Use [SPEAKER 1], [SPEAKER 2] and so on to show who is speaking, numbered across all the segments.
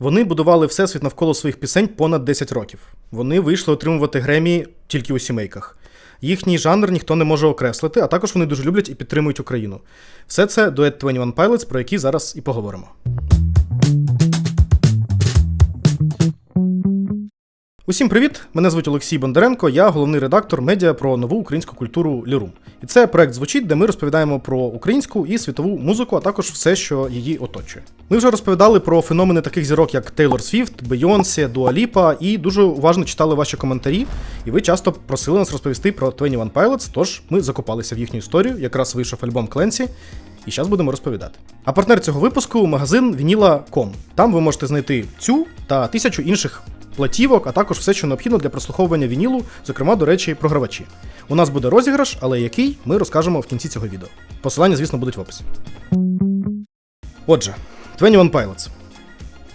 [SPEAKER 1] Вони будували всесвіт навколо своїх пісень понад 10 років. Вони вийшли отримувати Гремі тільки у сімейках. Їхній жанр ніхто не може окреслити, а також вони дуже люблять і підтримують Україну. Все це дует 21 Pilots, про який зараз і поговоримо. Усім привіт! Мене звуть Олексій Бондаренко, я головний редактор медіа про нову українську культуру Лірум. І це проект звучить, де ми розповідаємо про українську і світову музику, а також все, що її оточує. Ми вже розповідали про феномени таких зірок, як Тейлор Свіфт, Бейонсі, Дуа Ліпа, і дуже уважно читали ваші коментарі. І ви часто просили нас розповісти про 21 Pilots, тож ми закопалися в їхню історію. Якраз вийшов альбом Кленсі. І зараз будемо розповідати. А партнер цього випуску магазин Vinyla.com. Там ви можете знайти цю та тисячу інших платівок, а також все, що необхідно для прослуховування вінілу, зокрема, до речі, програвачі. У нас буде розіграш, але який ми розкажемо в кінці цього відео. Посилання, звісно, будуть в описі. Отже, 21 Pilots.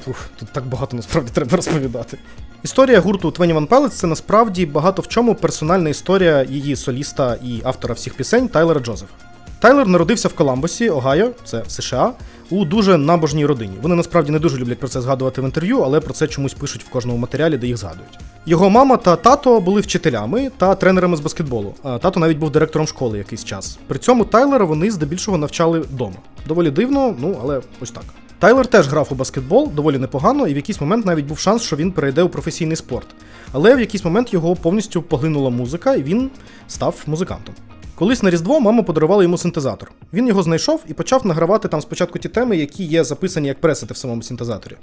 [SPEAKER 1] Фух, тут так багато насправді треба розповідати. Історія гурту 21 Pilots це насправді багато в чому персональна історія її соліста і автора всіх пісень Тайлера Джозефа. Тайлер народився в Коламбусі, Огайо, це США, у дуже набожній родині. Вони насправді не дуже люблять про це згадувати в інтерв'ю, але про це чомусь пишуть в кожному матеріалі, де їх згадують. Його мама та тато були вчителями та тренерами з баскетболу. Тато навіть був директором школи якийсь час. При цьому Тайлера вони здебільшого навчали вдома. Доволі дивно, ну але ось так. Тайлер теж грав у баскетбол доволі непогано, і в якийсь момент навіть був шанс, що він перейде у професійний спорт. Але в якийсь момент його повністю поглинула музика, і він став музикантом. Колись на Різдво мама подарувала йому синтезатор. Він його знайшов і почав награвати там спочатку ті теми, які є записані як пресети в самому синтезаторі.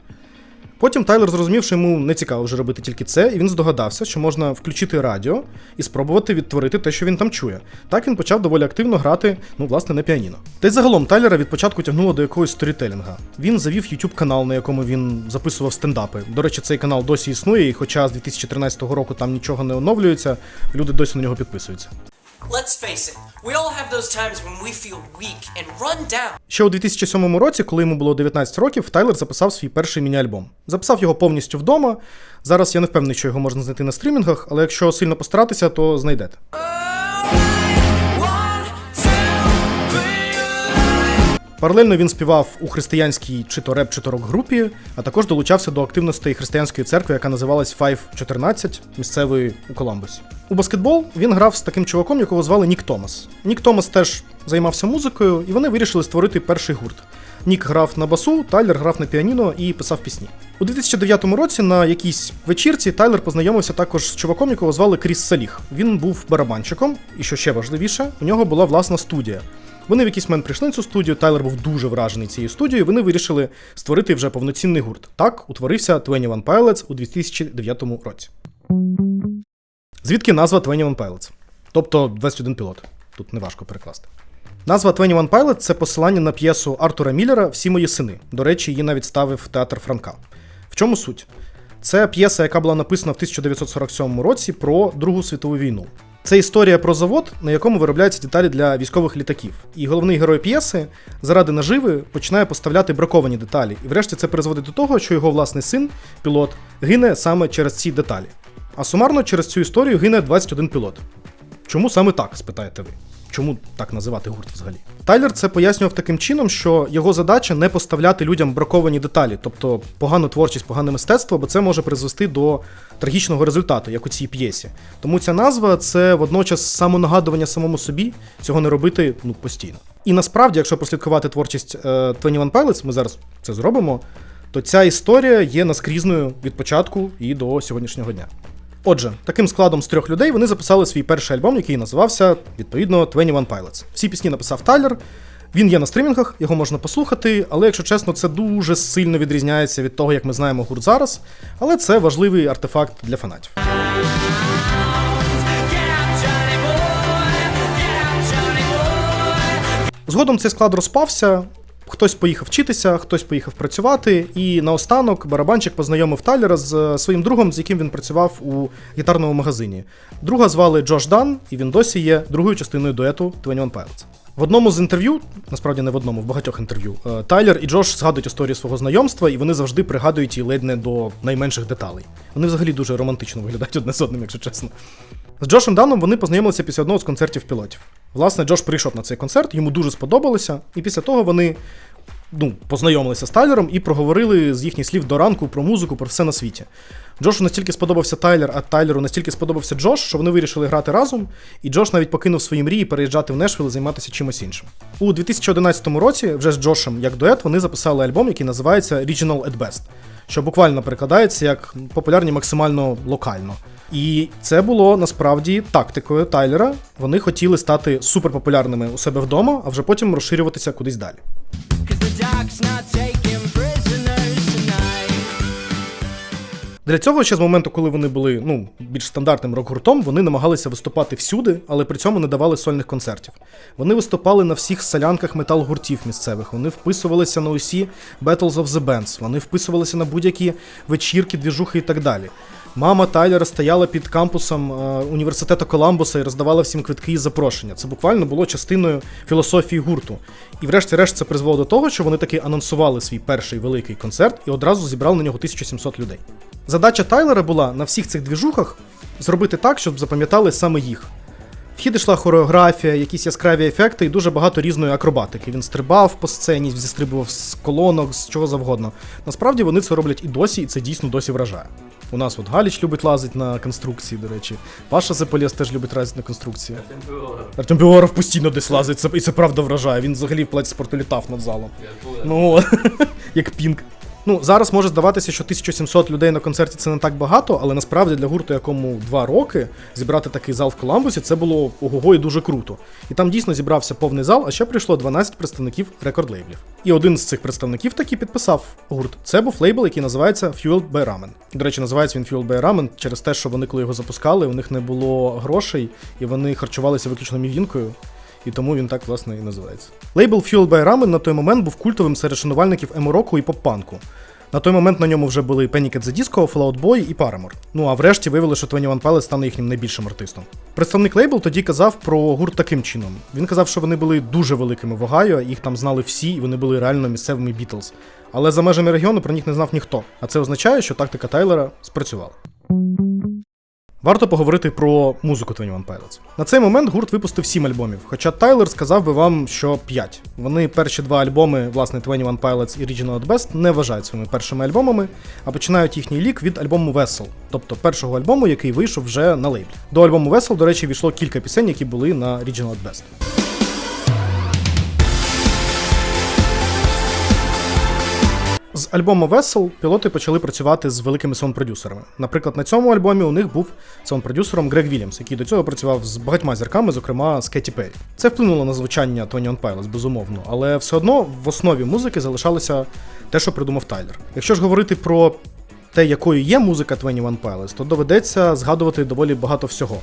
[SPEAKER 1] Потім Тайлер зрозумів, що йому не цікаво вже робити тільки це, і він здогадався, що можна включити радіо і спробувати відтворити те, що він там чує. Так він почав доволі активно грати, ну, власне, на піаніно. Та й загалом Тайлера від початку тягнуло до якогось сторітелінга. Він завів YouTube канал, на якому він записував стендапи. До речі, цей канал досі існує, і хоча з 2013 року там нічого не оновлюється, люди досі на нього підписуються.
[SPEAKER 2] Let's face it, we all have those times when we feel weak and run down.
[SPEAKER 1] Ще у 2007 році, коли йому було 19 років, Тайлер записав свій перший міні-альбом. Записав його повністю вдома. Зараз я не впевнений, що його можна знайти на стрімінгах, але якщо сильно постаратися, то знайдете. Паралельно він співав у християнській чи то реп, чи то рок-групі, а також долучався до активностей християнської церкви, яка називалась 514 місцевої у Коламбусі. У баскетбол він грав з таким чуваком, якого звали Нік Томас. Нік Томас теж займався музикою, і вони вирішили створити перший гурт. Нік грав на басу, Тайлер грав на піаніно і писав пісні. У 2009 році на якійсь вечірці Тайлер познайомився також з чуваком, якого звали Кріс Саліх. Він був барабанщиком, і що ще важливіше, у нього була власна студія. Вони в якийсь момент прийшли на цю студію, Тайлер був дуже вражений цією студією, вони вирішили створити вже повноцінний гурт. Так утворився 21 Pilots у 2009 році. Звідки назва 21 Pilots? Тобто 21 пілот. Тут неважко перекласти. Назва 21 Pilot – це посилання на п'єсу Артура Міллера Всі мої сини. До речі, її навіть ставив театр Франка. В чому суть? Це п'єса, яка була написана в 1947 році про Другу світову війну. Це історія про завод, на якому виробляються деталі для військових літаків. І головний герой п'єси заради наживи починає поставляти браковані деталі. І врешті це призводить до того, що його власний син, пілот, гине саме через ці деталі. А сумарно через цю історію гине 21 пілот. Чому саме так, спитаєте ви? Чому так називати гурт взагалі? Тайлер це пояснював таким чином, що його задача не поставляти людям браковані деталі, тобто погану творчість, погане мистецтво, бо це може призвести до трагічного результату, як у цій п'єсі. Тому ця назва це водночас самонагадування самому собі цього не робити ну, постійно. І насправді, якщо прослідкувати творчість е, 21 Pilots, ми зараз це зробимо, то ця історія є наскрізною від початку і до сьогоднішнього дня. Отже, таким складом з трьох людей вони записали свій перший альбом, який називався відповідно 21 Pilots. Всі пісні написав Тайлер. Він є на стрімінгах, його можна послухати, але якщо чесно, це дуже сильно відрізняється від того, як ми знаємо гурт зараз. Але це важливий артефакт для фанатів. Згодом цей склад розпався. Хтось поїхав вчитися, хтось поїхав працювати, і наостанок барабанчик познайомив Тайлера з е, своїм другом, з яким він працював у гітарному магазині. Друга звали Джош Дан, і він досі є другою частиною дуету 21 Pilots. В одному з інтерв'ю, насправді не в одному, в багатьох інтерв'ю, е, Тайлер і Джош згадують історію свого знайомства, і вони завжди пригадують її ледь не до найменших деталей. Вони взагалі дуже романтично виглядають одне з одним, якщо чесно. З Джошем Даном вони познайомилися після одного з концертів пілотів. Власне, Джош прийшов на цей концерт, йому дуже сподобалося, і після того вони ну, познайомилися з Тайлером і проговорили з їхніх слів до ранку про музику, про все на світі. Джошу настільки сподобався Тайлер, а Тайлеру настільки сподобався Джош, що вони вирішили грати разом, і Джош навіть покинув свої мрії переїжджати в Нешвіл і займатися чимось іншим. У 2011 році, вже з Джошем як дует, вони записали альбом, який називається Regional at Best, що буквально перекладається як популярні максимально локально. І це було насправді тактикою Тайлера. Вони хотіли стати суперпопулярними у себе вдома, а вже потім розширюватися кудись далі. Для цього ще з моменту, коли вони були ну, більш стандартним рок-гуртом, вони намагалися виступати всюди, але при цьому не давали сольних концертів. Вони виступали на всіх солянках метал-гуртів місцевих, вони вписувалися на усі Battles of the Bands, вони вписувалися на будь-які вечірки, двіжухи і так далі. Мама Тайлера стояла під кампусом е, університету Коламбуса і роздавала всім квитки і запрошення. Це буквально було частиною філософії гурту. І врешті-решт це призвело до того, що вони таки анонсували свій перший великий концерт і одразу зібрали на нього 1700 людей. Задача Тайлера була на всіх цих двіжухах зробити так, щоб запам'ятали саме їх. Вхід йшла хореографія, якісь яскраві ефекти і дуже багато різної акробатики. Він стрибав по сцені, зістрибував з колонок, з чого завгодно. Насправді вони це роблять і досі, і це дійсно досі вражає. У нас от Галіч любить лазити на конструкції, до речі. Паша Заполєс теж любить лазити на конструкції. Артем Півоваров постійно десь лазить, це, і це правда вражає. Він взагалі в платі спорту літав над залом. Ну, як пінк. Ну, зараз може здаватися, що 1700 людей на концерті це не так багато, але насправді для гурту, якому два роки, зібрати такий зал в Коламбусі, це було ого і дуже круто. І там дійсно зібрався повний зал, а ще прийшло 12 представників рекорд-лейблів. І один з цих представників таки підписав гурт. Це був лейбл, який називається Fueled by Ramen. До речі, називається він Fueled by Ramen через те, що вони, коли його запускали, у них не було грошей, і вони харчувалися виключно мівінкою. І тому він так власне і називається. Лейбл Fueled by Ramen на той момент був культовим серед шанувальників емо-року і поп-панку. На той момент на ньому вже були Panic at the Disco, Fall Out Boy і Paramore. Ну а врешті виявили, що 21 Pilots стане їхнім найбільшим артистом. Представник лейбл тоді казав про гурт таким чином. Він казав, що вони були дуже великими в Огайо, їх там знали всі, і вони були реально місцевими Бітлз. Але за межами регіону про них не знав ніхто. А це означає, що тактика Тайлера спрацювала. Варто поговорити про музику 21 Pilots. На цей момент гурт випустив 7 альбомів, хоча Тайлер сказав би вам, що 5. Вони перші два альбоми, власне, 21 Pilots і Regional at Best, не вважають своїми першими альбомами, а починають їхній лік від альбому Vessel, тобто першого альбому, який вийшов вже на лейблі. До альбому Vessel, до речі, війшло кілька пісень, які були на Regional at Best. З альбому Vessel пілоти почали працювати з великими саунд-продюсерами. Наприклад, на цьому альбомі у них був саунд-продюсером Грег Вільямс, який до цього працював з багатьма зірками, зокрема з Кеті Перрі. Це вплинуло на звучання Tony Pilots, безумовно, але все одно в основі музики залишалося те, що придумав Тайлер. Якщо ж говорити про те, якою є музика 21 Pilots, то доведеться згадувати доволі багато всього.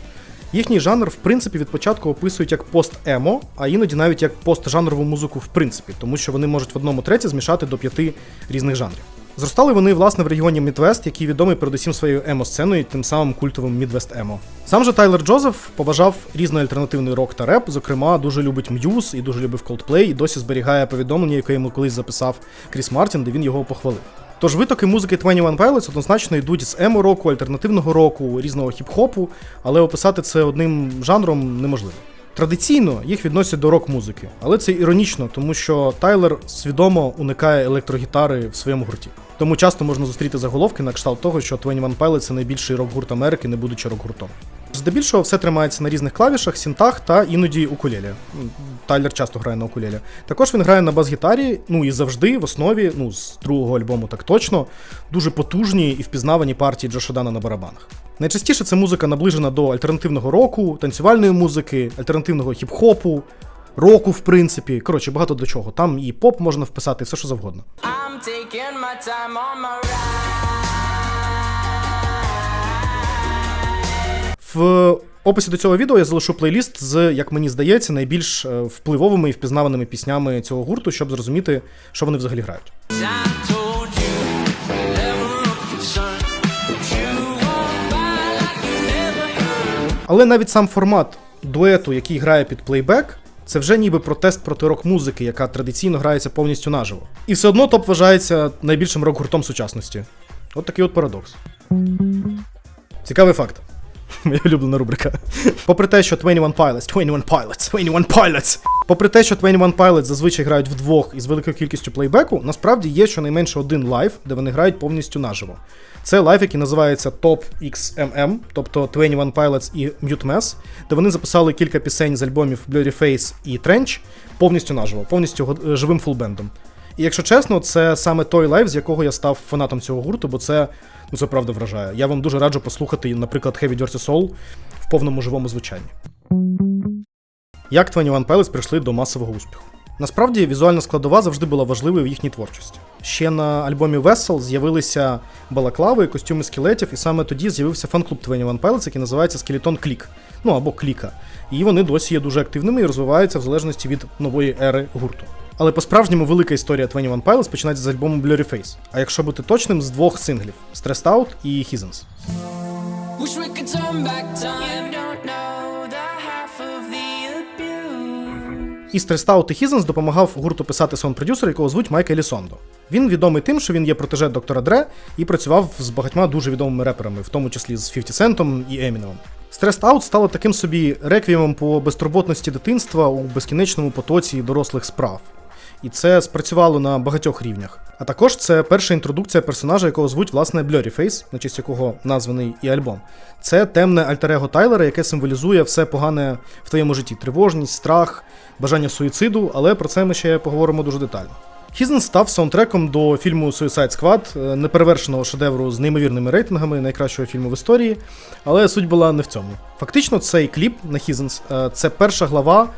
[SPEAKER 1] Їхній жанр, в принципі, від початку описують як пост-емо, а іноді навіть як постжанрову музику, в принципі, тому що вони можуть в одному треці змішати до п'яти різних жанрів. Зростали вони, власне, в регіоні Мідвест, який відомий передусім своєю емо-сценою, тим самим культовим Мідвест Емо. Сам же Тайлер Джозеф поважав різний альтернативний рок та реп, зокрема, дуже любить М'юз і дуже любив Coldplay, і досі зберігає повідомлення, яке йому колись записав Кріс Мартін, де він його похвалив. Тож витоки музики 21 Pilots однозначно йдуть з емо року, альтернативного року, різного хіп-хопу, але описати це одним жанром неможливо. Традиційно їх відносять до рок-музики, але це іронічно, тому що Тайлер свідомо уникає електрогітари в своєму гурті. Тому часто можна зустріти заголовки на кшталт того, що 21 Pilots – це найбільший рок-гурт Америки, не будучи рок-гуртом. Здебільшого все тримається на різних клавішах, синтах та іноді укулелі. Тайлер часто грає на укулелі. Також він грає на бас-гітарі, ну і завжди в основі, ну з другого альбому так точно, дуже потужні і впізнавані партії Джоша Дана на барабанах. Найчастіше це музика наближена до альтернативного року, танцювальної музики, альтернативного хіп-хопу, року, в принципі. Коротше, багато до чого. Там і поп можна вписати, все що завгодно.
[SPEAKER 3] I'm taking my time on my
[SPEAKER 1] В описі до цього відео я залишу плейліст з, як мені здається, найбільш е, впливовими і впізнаваними піснями цього гурту, щоб зрозуміти, що вони взагалі грають. Але навіть сам формат дуету, який грає під плейбек, це вже ніби протест проти рок-музики, яка традиційно грається повністю наживо. І все одно топ вважається найбільшим рок-гуртом сучасності. От такий от парадокс. Цікавий факт. Моя улюблена рубрика. Попри те, що 21 Pilots, 21 Pilots, 21 Pilots. Попри те, що 21 Pilots зазвичай грають вдвох із великою кількістю плейбеку, насправді є щонайменше один лайв, де вони грають повністю наживо. Це лайв, який називається Top XMM, тобто 21 Pilots і Mute Mess, де вони записали кілька пісень з альбомів Blurry Face і Trench повністю наживо, повністю живим фулбендом. І якщо чесно, це саме той лайв, з якого я став фанатом цього гурту, бо це, ну, це правда вражає. Я вам дуже раджу послухати, наприклад, Heavy Dirty Soul в повному живому звучанні. Як 21 Pilots прийшли до масового успіху? Насправді візуальна складова завжди була важливою в їхній творчості. Ще на альбомі Vessel з'явилися балаклави, костюми скелетів, і саме тоді з'явився фан-клуб 21 Pilots, який називається Skeleton Click, ну або Кліка. І вони досі є дуже активними і розвиваються в залежності від нової ери гурту. Але по-справжньому велика історія 21 Pilots починається з альбому Blurry Face. А якщо бути точним, з двох синглів: Stressed Out і
[SPEAKER 3] abuse.
[SPEAKER 1] І Stressed Out і Heathens допомагав гурту писати сон-продюсер, якого звуть Майк Елісондо. Він відомий тим, що він є протеже доктора Дре і працював з багатьма дуже відомими реперами, в тому числі з 50 Центом і Емінемом. Stressed Out стало таким собі реквіємом по безтурботності дитинства у безкінечному потоці дорослих справ. І це спрацювало на багатьох рівнях. А також це перша інтродукція персонажа, якого звуть власне Blurry Face, на честь якого названий і альбом. Це темне альтер-его Тайлера, яке символізує все погане в твоєму житті: тривожність, страх, бажання суїциду, але про це ми ще поговоримо дуже детально. Хізен став саундтреком до фільму Suicide Squad, е, неперевершеного шедевру з неймовірними рейтингами найкращого фільму в історії, але суть була не в цьому. Фактично, цей кліп на Хізенс це перша глава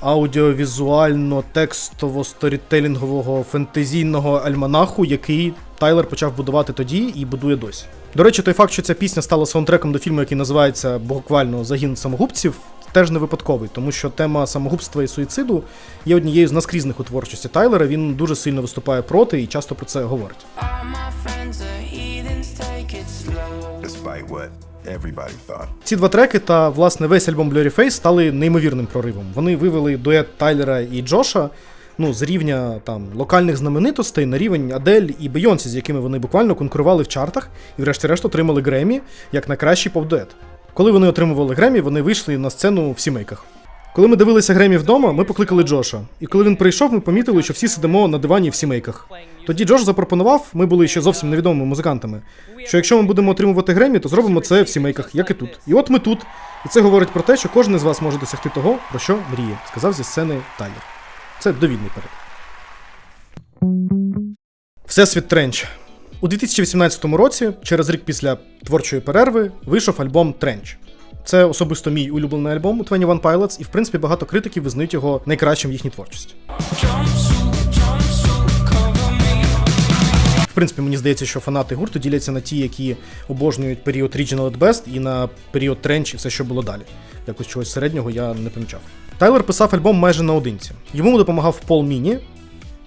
[SPEAKER 1] аудіовізуально-текстово-сторітелінгового фентезійного альманаху, який Тайлер почав будувати тоді і будує досі. До речі, той факт, що ця пісня стала саундтреком до фільму, який називається буквально Загін самогубців, теж не випадковий, тому що тема самогубства і суїциду є однією з наскрізних у творчості Тайлера. Він дуже сильно виступає проти і часто про це говорить. Ці два треки та власне весь альбом Blurry Face стали неймовірним проривом. Вони вивели дует Тайлера і Джоша. Ну, з рівня там локальних знаменитостей на рівень Адель і Бейонсі, з якими вони буквально конкурували в чартах і, врешті-решт, отримали Гремі як найкращий поп-дует. Коли вони отримували Гремі, вони вийшли на сцену в сімейках. Коли ми дивилися Гремі вдома, ми покликали Джоша. І коли він прийшов, ми помітили, що всі сидимо на дивані в сімейках. Тоді Джош запропонував, ми були ще зовсім невідомими музикантами, що якщо ми будемо отримувати Гремі, то зробимо це в сімейках, як і тут. І от ми тут. І це говорить про те, що кожен із вас може досягти того, про що мріє, сказав зі сцени Тайлер. Це довідний перед. Всесвіт Тренч. У 2018 році, через рік після творчої перерви, вийшов альбом Тренч. Це особисто мій улюблений альбом у 21 Pilots, і в принципі багато критиків визнають його найкращим в їхній творчості. В принципі, мені здається, що фанати гурту діляться на ті, які обожнюють період Regional at Best, і на період Тренч і все, що було далі. Якось чогось середнього я не помічав. Тайлер писав альбом майже наодинці. Йому допомагав Пол Міні,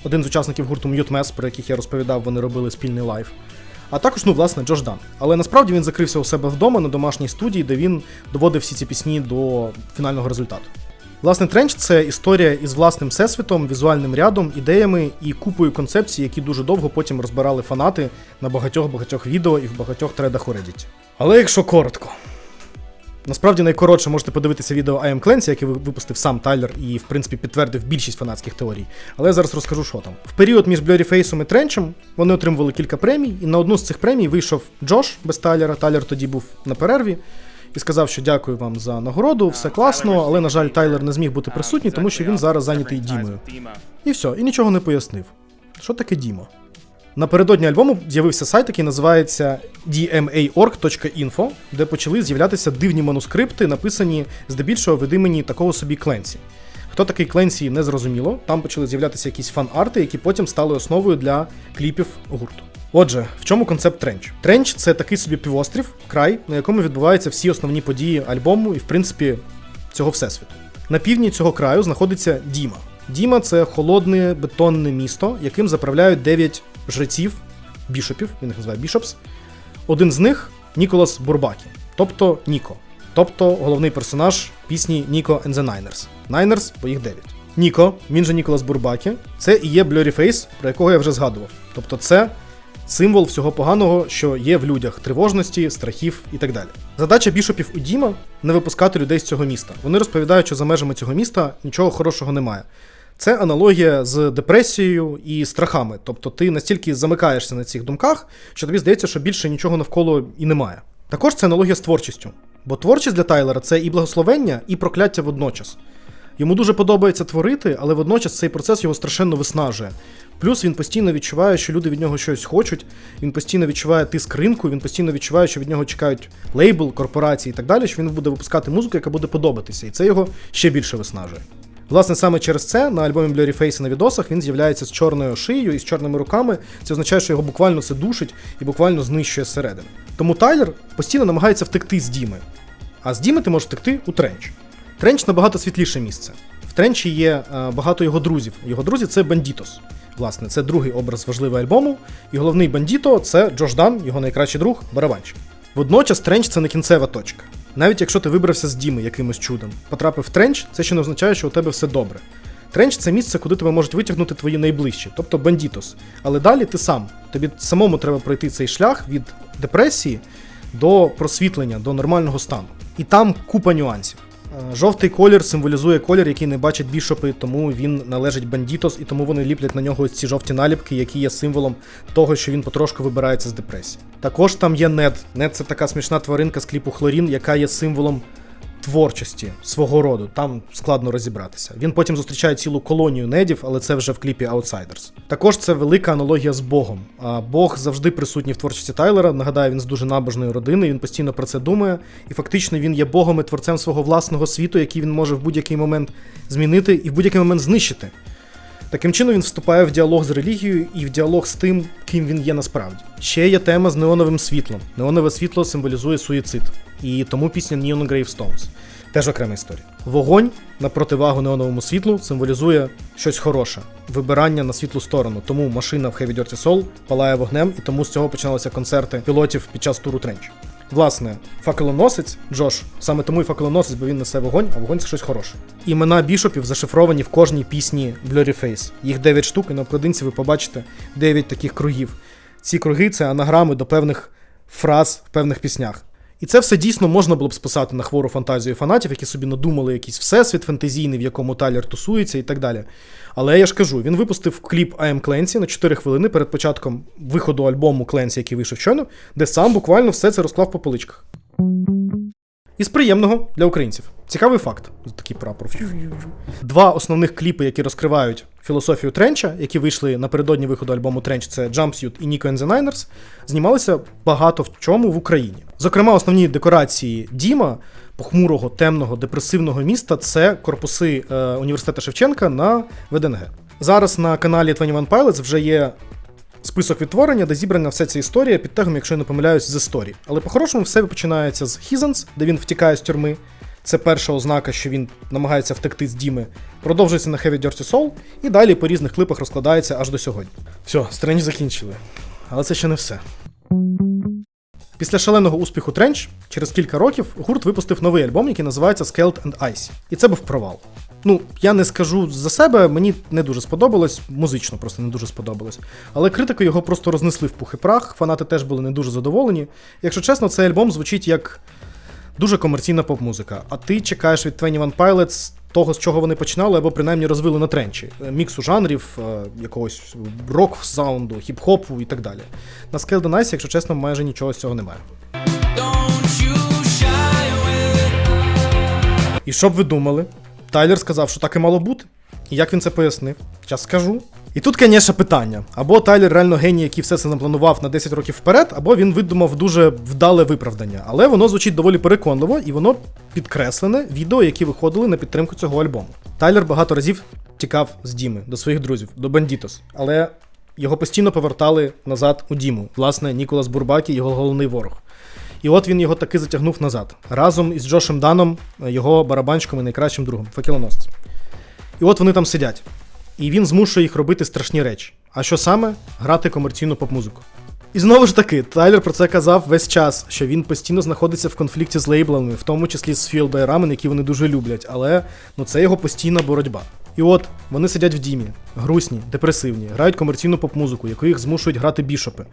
[SPEAKER 1] один з учасників гурту Mute Mess, про яких я розповідав, вони робили спільний лайв. А також, ну, власне, Джош Дан. Але насправді він закрився у себе вдома на домашній студії, де він доводив всі ці пісні до фінального результату. Власне, тренч це історія із власним всесвітом, візуальним рядом, ідеями і купою концепцій, які дуже довго потім розбирали фанати на багатьох-багатьох відео і в багатьох тредах у Reddit. Але якщо коротко. Насправді найкоротше можете подивитися відео I Am Clancy, яке ви- випустив сам Тайлер і, в принципі, підтвердив більшість фанатських теорій. Але я зараз розкажу, що там. В період між Face і Тренчем вони отримували кілька премій, і на одну з цих премій вийшов Джош без Тайлера. Тайлер тоді був на перерві. І сказав, що дякую вам за нагороду, все класно, але, на жаль, Тайлер не зміг бути присутній, тому що він зараз зайнятий Дімою. І все, і нічого не пояснив. Що таке Діма? Напередодні альбому з'явився сайт, який називається dmaorg.info, де почали з'являтися дивні манускрипти, написані здебільшого від імені такого собі Кленсі. Хто такий Кленсі, не зрозуміло. Там почали з'являтися якісь фан-арти, які потім стали основою для кліпів гурту. Отже, в чому концепт Тренч? Тренч це такий собі півострів, край, на якому відбуваються всі основні події альбому і, в принципі, цього всесвіту. На півдні цього краю знаходиться Діма. Діма це холодне бетонне місто, яким заправляють 9 жреців, бішопів, він їх називає бішопс. Один з них Ніколас Бурбакі, тобто Ніко. Тобто головний персонаж пісні Ніко and the Niners. Niners, бо їх 9. Ніко, він же Ніколас Бурбакі, це і є Blurry Face, про якого я вже згадував. Тобто це символ всього поганого, що є в людях тривожності, страхів і так далі. Задача бішопів у Діма не випускати людей з цього міста. Вони розповідають, що за межами цього міста нічого хорошого немає. Це аналогія з депресією і страхами. Тобто ти настільки замикаєшся на цих думках, що тобі здається, що більше нічого навколо і немає. Також це аналогія з творчістю. Бо творчість для Тайлера це і благословення, і прокляття водночас. Йому дуже подобається творити, але водночас цей процес його страшенно виснажує. Плюс він постійно відчуває, що люди від нього щось хочуть, він постійно відчуває тиск ринку, він постійно відчуває, що від нього чекають лейбл, корпорації і так далі, що він буде випускати музику, яка буде подобатися, і це його ще більше виснажує. Власне, саме через це на альбомі Blurry Face на відосах він з'являється з чорною шиєю і з чорними руками. Це означає, що його буквально це душить і буквально знищує зсередини. Тому Тайлер постійно намагається втекти з Діми. А з Діми ти можеш втекти у Тренч. Тренч набагато світліше місце. В Тренчі є е, багато його друзів. Його друзі це Бандітос. Власне, це другий образ важливий альбому. І головний бандіто це Джош Дан, його найкращий друг, барабанщик. Водночас Тренч це не кінцева точка. Навіть якщо ти вибрався з Діми якимось чудом, потрапив в тренч, це ще не означає, що у тебе все добре. Тренч це місце, куди тебе можуть витягнути твої найближчі, тобто бандітос. Але далі ти сам. Тобі самому треба пройти цей шлях від депресії до просвітлення, до нормального стану. І там купа нюансів. Е, Жовтий колір символізує колір, який не бачать бішопи, тому він належить бандітос, і тому вони ліплять на нього ці жовті наліпки, які є символом того, що він потрошку вибирається з депресії. Також там є нед. Нед це така смішна тваринка з кліпу Хлорін, яка є символом творчості свого роду. Там складно розібратися. Він потім зустрічає цілу колонію недів, але це вже в кліпі Outsiders. Також це велика аналогія з Богом. А Бог завжди присутній в творчості Тайлера. Нагадаю, він з дуже набожної родини, він постійно про це думає, і фактично він є Богом і творцем свого власного світу, який він може в будь-який момент змінити і в будь-який момент знищити. Таким чином він вступає в діалог з релігією і в діалог з тим, ким він є насправді. Ще є тема з неоновим світлом. Неонове світло символізує суїцид, і тому пісня Neon Gravestones. Теж окрема історія. Вогонь на противагу неоновому світлу символізує щось хороше, вибирання на світлу сторону. Тому машина в Heavy Dirty Soul палає вогнем, і тому з цього починалися концерти пілотів під час туру Тренч. Власне, факелоносець Джош, саме тому і факелоносець, бо він несе вогонь, а вогонь це щось хороше. Імена бішопів зашифровані в кожній пісні Blurry Face. Їх 9 штук, і на обкладинці ви побачите 9 таких кругів. Ці круги це анаграми до певних фраз в певних піснях. І це все дійсно можна було б списати на хвору фантазію фанатів, які собі надумали якийсь всесвіт фентезійний, в якому Тайлер тусується і так далі. Але я ж кажу, він випустив кліп I Am Clancy на 4 хвилини перед початком виходу альбому Clancy, який вийшов щойно, де сам буквально все це розклав по поличках. Із приємного для українців. Цікавий факт. Такий прапор. Два основних кліпи, які розкривають філософію Тренча, які вийшли напередодні виходу альбому Тренч, це Jumpsuit і Nico and the Niners, знімалися багато в чому в Україні. Зокрема, основні декорації Діма, похмурого, темного, депресивного міста це корпуси е, університету Шевченка на ВДНГ. Зараз на каналі 21 Pilots вже є список відтворення, де зібрана вся ця історія під тегом, якщо я не помиляюсь, з історії. Але по-хорошому все починається з Хізенс, де він втікає з тюрми. Це перша ознака, що він намагається втекти з Діми. Продовжується на Heavy Dirty Soul, і далі по різних клипах розкладається аж до сьогодні. Все, страні закінчили. Але це ще не все. Після шаленого успіху Тренч, через кілька років гурт випустив новий альбом, який називається Skelt and Ice. І це був провал. Ну, я не скажу за себе, мені не дуже сподобалось, музично просто не дуже сподобалось. Але критики його просто рознесли в пух і прах, фанати теж були не дуже задоволені. Якщо чесно, цей альбом звучить як дуже комерційна поп-музика. А ти чекаєш від 21 Pilots того, з чого вони починали, або принаймні розвили на тренчі. Е, Міксу жанрів, е, якогось рок-саунду, хіп-хопу і так далі. На Scale the Nice, якщо чесно, майже нічого з цього немає. І що б ви думали? Тайлер сказав, що так і мало бути. І як він це пояснив? Час скажу. І тут, звісно, питання: або Тайлер реально геній, який все це запланував на 10 років вперед, або він видумав дуже вдале виправдання. Але воно звучить доволі переконливо, і воно підкреслене відео, які виходили на підтримку цього альбому. Тайлер багато разів тікав з Діми до своїх друзів, до Бандітос, але його постійно повертали назад у Діму. Власне, Ніколас Бурбакі, його головний ворог. І от він його таки затягнув назад разом із Джошем Даном, його барабанщиком і найкращим другом, факелоносцем. І от вони там сидять. І він змушує їх робити страшні речі. А що саме? Грати комерційну поп-музику. І знову ж таки, Тайлер про це казав весь час, що він постійно знаходиться в конфлікті з лейблами, в тому числі з філбайрами, які вони дуже люблять, але ну це його постійна боротьба. І от вони сидять в дімі, грустні, депресивні, грають комерційну поп-музику, яку їх змушують грати бішопи.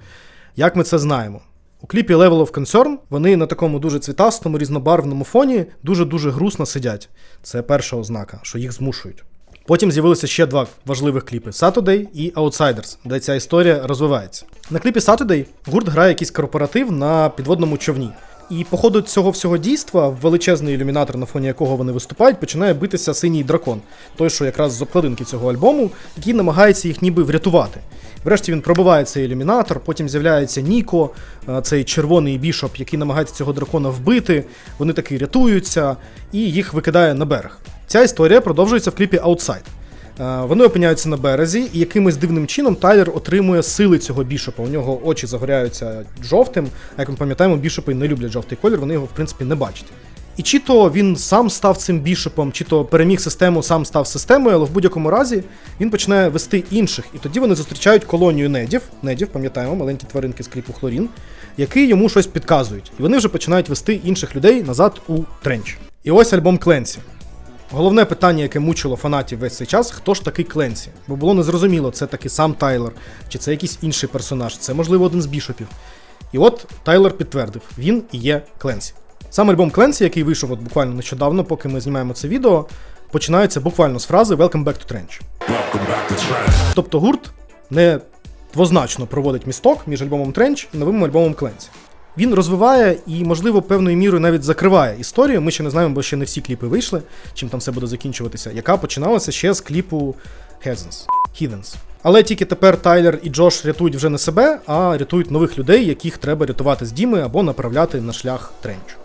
[SPEAKER 1] Як ми це знаємо? У кліпі Level of Concern вони на такому дуже цвітастому, різнобарвному фоні дуже-дуже грустно сидять. Це перша ознака, що їх змушують. Потім з'явилися ще два важливих кліпи: Saturday і Outsiders, де ця історія розвивається. На кліпі Saturday гурт грає якийсь корпоратив на підводному човні. І по ходу цього всього дійства величезний ілюмінатор, на фоні якого вони виступають, починає битися синій дракон, той, що якраз з обкладинки цього альбому, який намагається їх ніби врятувати. Врешті він пробиває цей ілюмінатор, потім з'являється Ніко, е, цей червоний бішоп, який намагається цього дракона вбити. Вони таки рятуються і їх викидає на берег. Ця історія продовжується в кліпі Outside. Е, Вони опиняються на березі, і якимось дивним чином Тайлер отримує сили цього бішопа. У нього очі загоряються жовтим. А як ми пам'ятаємо, бішопи не люблять жовтий колір, вони його в принципі не бачать. І чи то він сам став цим бішопом, чи то переміг систему, сам став системою, але в будь-якому разі він починає вести інших. І тоді вони зустрічають колонію недів. Недів, пам'ятаємо, маленькі тваринки з кліпу Хлорін, які йому щось підказують. І вони вже починають вести інших людей назад у тренч. І ось альбом Кленсі. Головне питання, яке мучило фанатів весь цей час, хто ж такий Кленсі? Бо було незрозуміло, це таки сам Тайлер, чи це якийсь інший персонаж, це можливо один з бішопів. І от Тайлер підтвердив, він і є Кленсі. Сам альбом Кленсі, який вийшов от буквально нещодавно, поки ми знімаємо це відео, починається буквально з фрази Welcome back to Trench. Тобто гурт не двозначно проводить місток між альбомом Trench і новим альбомом Кленсі. Він розвиває і, можливо, певною мірою навіть закриває історію. Ми ще не знаємо, бо ще не всі кліпи вийшли, чим там все буде закінчуватися, яка починалася ще з кліпу Heathens. Heathens. Але тільки тепер Тайлер і Джош рятують вже не себе, а рятують нових людей, яких треба рятувати з Діми або направляти на шлях тренчу.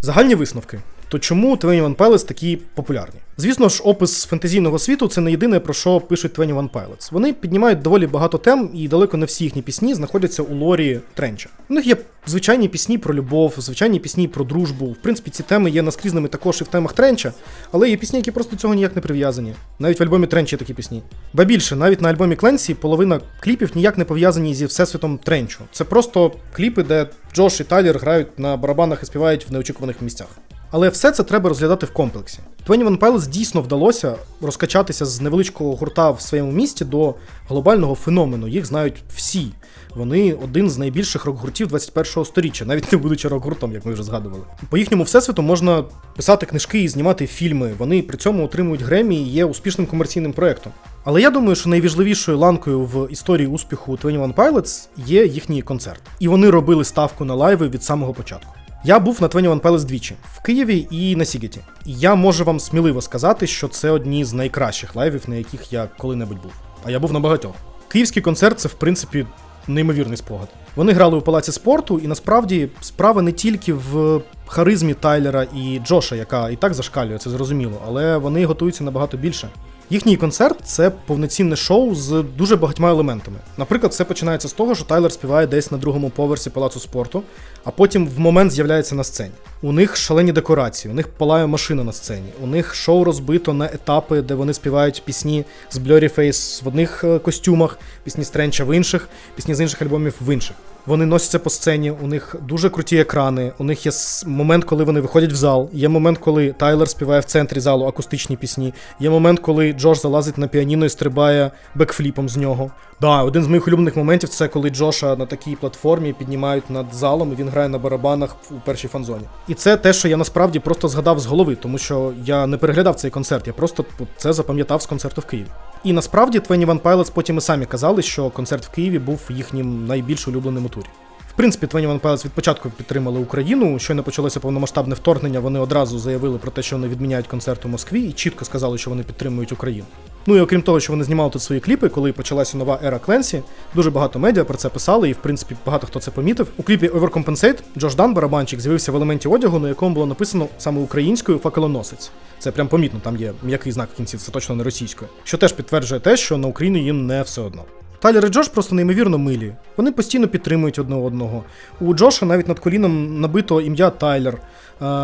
[SPEAKER 1] Загальні висновки. То чому 21 Pilots такі популярні? Звісно ж, опис фентезійного світу це не єдине, про що пишуть 21 Pilots. Вони піднімають доволі багато тем, і далеко не всі їхні пісні знаходяться у лорі Тренча. У них є звичайні пісні про любов, звичайні пісні про дружбу. В принципі, ці теми є наскрізними також і в темах Тренча, але є пісні, які просто цього ніяк не прив'язані. Навіть в альбомі Тренча такі пісні. Ба більше, навіть на альбомі Кленсі половина кліпів ніяк не пов'язані зі всесвітом Тренчу. Це просто кліпи, де Джош і Тайлер грають на барабанах і співають в неочікуваних місцях. Але все це треба розглядати в комплексі. 21 Pilots дійсно вдалося розкачатися з невеличкого гурта в своєму місті до глобального феномену. Їх знають всі. Вони один з найбільших рок-гуртів 21-го сторіччя, навіть не будучи рок-гуртом, як ми вже згадували. По їхньому всесвіту можна писати книжки і знімати фільми. Вони при цьому отримують Гремі і є успішним комерційним проєктом. Але я думаю, що найважливішою ланкою в історії успіху 21 Pilots є їхній концерт. І вони робили ставку на лайви від самого початку. Я був на 21 Pilots двічі в Києві і на Сігеті. І я можу вам сміливо сказати, що це одні з найкращих лайвів, на яких я коли-небудь був. А я був на багатьох. Київський концерт це, в принципі, неймовірний спогад. Вони грали у палаці спорту, і насправді справа не тільки в харизмі Тайлера і Джоша, яка і так зашкалює, це зрозуміло, але вони готуються набагато більше. Їхній концерт це повноцінне шоу з дуже багатьма елементами. Наприклад, все починається з того, що Тайлер співає десь на другому поверсі палацу спорту, а потім в момент з'являється на сцені. У них шалені декорації, у них палає машина на сцені, у них шоу розбито на етапи, де вони співають пісні з Blurry Face в одних е, костюмах, пісні з Тренча в інших, пісні з інших альбомів в інших. Вони носяться по сцені, у них дуже круті екрани. У них є момент, коли вони виходять в зал. Є момент, коли Тайлер співає в центрі залу акустичні пісні. Є момент, коли Джош залазить на піаніно і стрибає бекфліпом з нього. Да, один з моїх улюблених моментів це коли Джоша на такій платформі піднімають над залом, і він грає на барабанах у першій фанзоні. І це те, що я насправді просто згадав з голови, тому що я не переглядав цей концерт, я просто це запам'ятав з концерту в Києві. І насправді 21 Pilots потім і самі казали, що концерт в Києві був їхнім найбільш улюбленим у турі. В принципі, 21 Pilots від початку підтримали Україну. Щойно почалося повномасштабне вторгнення. Вони одразу заявили про те, що вони відміняють концерт у Москві, і чітко сказали, що вони підтримують Україну. Ну і окрім того, що вони знімали тут свої кліпи, коли почалася нова ера Кленсі, дуже багато медіа про це писали, і в принципі багато хто це помітив. У кліпі Overcompensate Джош Дан, барабанчик, з'явився в елементі одягу, на якому було написано саме українською факелоносець. Це прям помітно, там є м'який знак в кінці, це точно не російською. Що теж підтверджує те, що на Україну їм не все одно. Тайлер і Джош просто неймовірно милі. Вони постійно підтримують одне одного. У Джоша навіть над коліном набито ім'я Тайлер.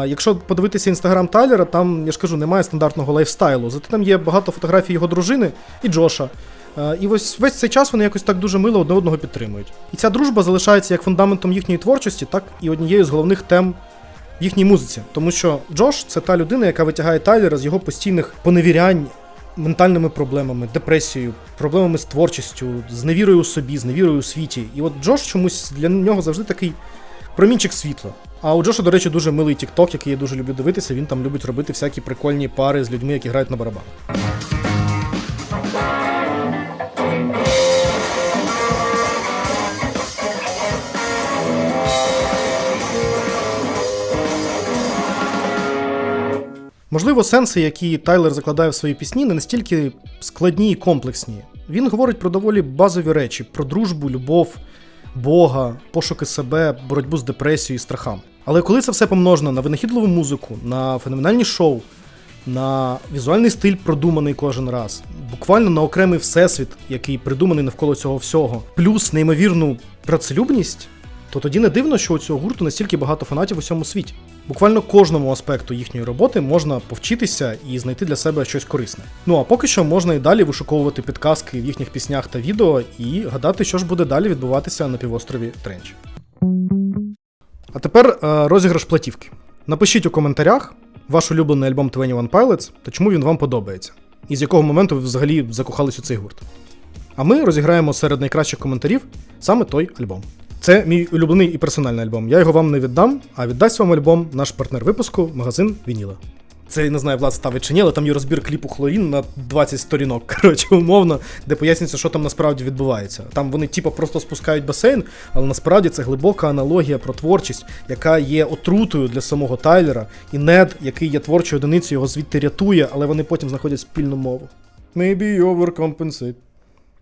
[SPEAKER 1] Якщо подивитися інстаграм Тайлера, там, я ж кажу, немає стандартного лайфстайлу. Зате там є багато фотографій його дружини і Джоша. І ось весь цей час вони якось так дуже мило одне одного підтримують. І ця дружба залишається як фундаментом їхньої творчості, так і однією з головних тем в їхній музиці. Тому що Джош це та людина, яка витягає Тайлера з його постійних поневірянь ментальними проблемами, депресією, проблемами з творчістю, з невірою у собі, з невірою у світі. І от Джош чомусь для нього завжди такий промінчик світла. А у Джоша, до речі, дуже милий тікток, який я дуже люблю дивитися. Він там любить робити всякі прикольні пари з людьми, які грають на барабанах. Можливо, сенси, які Тайлер закладає в свої пісні, не настільки складні і комплексні. Він говорить про доволі базові речі: про дружбу, любов, Бога, пошуки себе, боротьбу з депресією і страхами. Але коли це все помножено на винахідливу музику, на феноменальні шоу, на візуальний стиль, продуманий кожен раз, буквально на окремий всесвіт, який придуманий навколо цього всього, плюс неймовірну працелюбність, то тоді не дивно, що у цього гурту настільки багато фанатів у всьому світі. Буквально кожному аспекту їхньої роботи можна повчитися і знайти для себе щось корисне. Ну а поки що можна і далі вишуковувати підказки в їхніх піснях та відео і гадати, що ж буде далі відбуватися на півострові Тренч. А тепер е, розіграш платівки. Напишіть у коментарях ваш улюблений альбом 21 Pilots та чому він вам подобається, і з якого моменту ви взагалі закохались у цей гурт. А ми розіграємо серед найкращих коментарів саме той альбом. Це мій улюблений і персональний альбом. Я його вам не віддам, а віддасть вам альбом наш партнер випуску магазин Вініла. Це не знаю, Влад ставить чи ні, але там є розбір кліпу Хлорін на 20 сторінок, коротше, умовно, де пояснюється, що там насправді відбувається. Там вони, типу, просто спускають басейн, але насправді це глибока аналогія про творчість, яка є отрутою для самого Тайлера, і Нед, який є творчою одиницею, його звідти рятує, але вони потім знаходять спільну мову. Maybe you overcompensate.